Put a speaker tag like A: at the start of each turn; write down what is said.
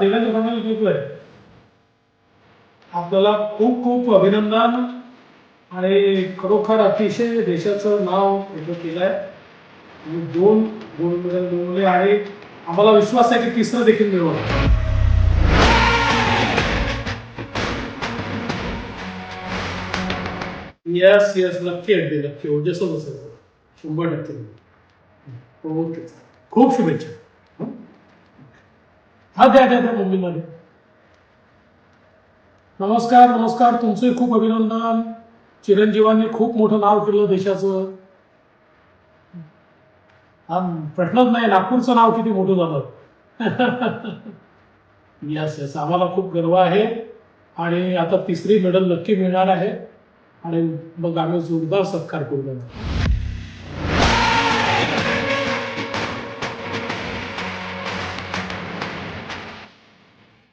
A: देवेंद्र फडणवीस बोलतोय आपल्याला खूप खूप अभिनंदन. आणि खरोखर अतिशय देशाचं नाव केलं केलंय. दोन गोल्ड मेडल मिळवले आम्हाला विश्वास आहे की तिसरं देखील मिळवलं येस येस नक्की अगदी नक्की ओजस्व असेल शंभर टक्के ओके खूप शुभेच्छा. हा द्या द्या द्या मम्मीला नमस्कार नमस्कार तुमचंही खूप अभिनंदन चिरंजीवांनी खूप मोठं नाव केलं देशाचं. हा प्रश्नच नाही नागपूरचं नाव किती मोठं झालं? यस यस आम्हाला खूप गर्व आहे. आणि आता तिसरी मेडल नक्की मिळणार आहे. आणि मग आम्ही जोरदार सत्कार करू त्यांचा